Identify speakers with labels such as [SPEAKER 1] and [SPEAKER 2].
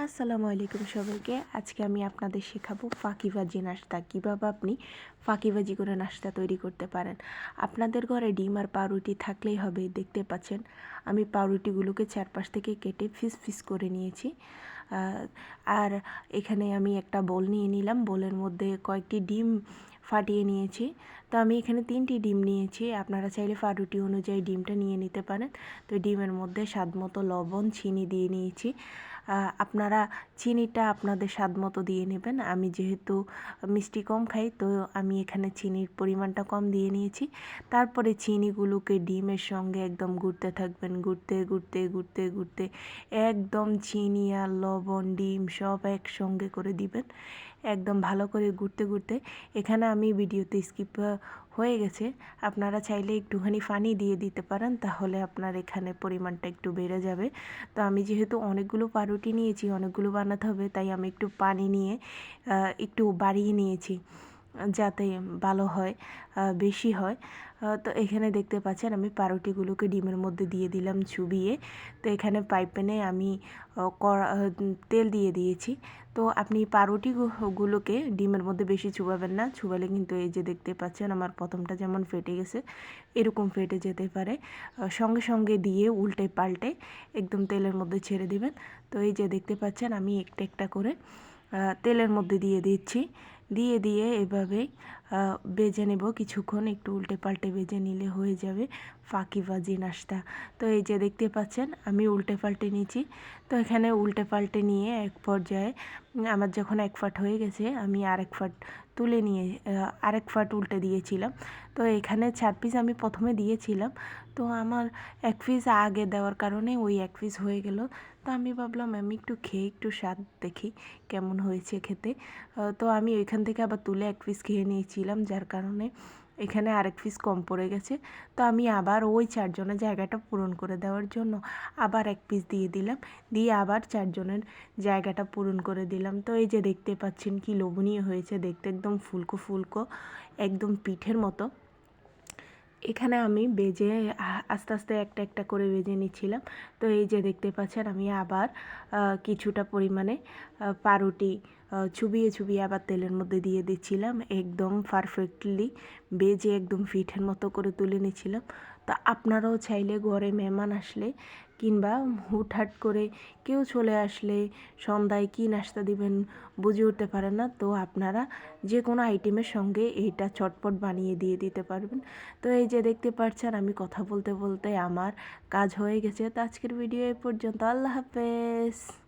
[SPEAKER 1] আসসালামু আলাইকুম সবাইকে। আজকে আমি আপনাদের শেখাবো ফাঁকিবাজি নাস্তা কীভাবে আপনি ফাঁকিবাজি করে নাস্তা তৈরি করতে পারেন? আপনাদের ঘরে ডিম আর পাউরুটি থাকলেই হবে, দেখতে পাচ্ছেন? আমি পাউরুটিগুলোকে চারপাশ থেকে কেটে ফিস ফিস করে নিয়েছি। আর এখানে আমি একটা বোল নিয়ে নিলাম। বোলের মধ্যে কয়েকটি ডিম ফাটিয়ে নিয়েছি। তো আমি এখানে তিনটি ডিম নিয়েছি। আপনারা চাইলে পাউরুটি অনুযায়ী ডিমটা নিয়ে নিতে পারেন। তো ডিমের মধ্যে স্বাদ মতো লবণ, চিনি দিয়ে নিয়েছি। আপনারা চিনিটা আপনাদের স্বাদ মতো দিয়ে নেবেন। আমি যেহেতু মিষ্টি কম খাই, তো আমি এখানে চিনির পরিমাণটা কম দিয়ে নিয়েছি। তারপরে চিনিগুলোকে ডিমের সঙ্গে একদম ঘুরতে থাকবেন। ঘুরতে ঘুরতে ঘুরতে ঘুরতে একদম চিনি আর লবণ, ডিম সব একসঙ্গে করে দিবেন। একদম ভালো করে ঘুরতে ঘুরতে। এখানে আমি ভিডিওতে স্কিপ হয়ে গেছে। আপনারা চাইলে একটুখানি পানি দিয়ে দিতে পারেন, তাহলে আপনার এখানে পরিমাণটা একটু বেড়ে যাবে। তো আমি যেহেতু অনেকগুলো পাউরুটি নিয়েছি, অনেকগুলো বানাতে হবে, তাই আমি একটু পানি নিয়ে একটু বাড়িয়ে নিয়েছি। যাতে ভালো হয় বেশি হয়। তো এখানে দেখতে পাচ্ছেন আমি পাউরুটিগুলোকে ডিমের মধ্যে দিয়ে দিলাম চুবিয়ে। তো এখানে পাইপেনে আমি তেল দিয়ে দিয়েছি। তো আপনি পাউরুটিগুলোকে ডিমের মধ্যে বেশি চুবাবেন না। চুবালে কিন্তু এই যে দেখতে পাচ্ছেন আমার প্রথমটা যেমন ফেটে গেছে, এরকম ফেটে যেতে পারে। সঙ্গে সঙ্গে দিয়ে উল্টে পাল্টে একদম তেলের মধ্যে ছেড়ে দিবেন। তো এই যে দেখতে পাচ্ছেন আমি একটা একটা করে তেলের মধ্যে দিয়ে দিচ্ছি। দিয়ে দিয়ে এভাবে বেজে নেব কিছুক্ষণ। একটু উল্টে পাল্টে বেজে নিলে হয়ে যাবে। ফাঁকিবাজি নাস্তা। তো এই যে দেখতে পাচ্ছেন, আমি উল্টে পাল্টে নিয়েছি। তো এখানে উল্টে পাল্টে নিয়ে এক পর্যায়ে আমার যখন এক ফাট হয়ে গেছে, আমি আরেক ফাট তুলে নিয়ে আরেক ফাট উল্টে দিয়েছিলাম। তো এখানে চার পিস আমি প্রথমে দিয়েছিলাম। তো আমার এক পিস আগে দেওয়ার কারণে ওই এক পিস হয়ে গেল। তো আমি ভাবলাম, আমি একটু খেয়ে একটু স্বাদ দেখি কেমন হয়েছে খেতে। তো আমি ওইখান থেকে আবার তুলে এক পিস খেয়ে নিয়েছিলাম, যার কারণে এখানে আরেক পিস কম পড়ে গেছে। তো আমি আবার ওই চারজনের জায়গাটা পূরণ করে দেওয়ার জন্য আবার এক পিস দিয়ে দিলাম। দিয়ে আবার চারজনের জায়গাটা পূরণ করে দিলাম। তো এই যে দেখতে পাচ্ছেন কি লোভনীয় হয়েছে, দেখতে একদম ফুলকো ফুলকো, একদম পিঠের মতো। এখানে আমি বেজে আস্তে আস্তে একটা একটা করে বেজে নিচ্ছিলাম। তো এই যে দেখতে পাচ্ছেন আমি আবার কিছুটা পরিমাণে পারুটি পাউরুটি ছুবিয়ে চুবিয়ে আবার তেলের মধ্যে দিয়ে দিচ্ছিলাম। একদম পারফেক্টলি বেজে একদম ফিটের মতো করে তুলে নিচ্ছিলাম। তো আপনারাও চাইলে ঘরে মেহমান আসলে কিংবা হুটহাট করে কেউ চলে আসলে সন্ধ্যায় কী নাস্তা দিবেন বুঝে উঠতে পারেন না। তো আপনারা যে কোনো আইটেমের সঙ্গে এইটা চটপট বানিয়ে দিয়ে দিতে পারবেন। তো এই যে দেখতে পাচ্ছেন আমি কথা বলতে বলতে আমার কাজ হয়ে গেছে। তো আজকের ভিডিও এ পর্যন্ত। আল্লাহ হাফেজ।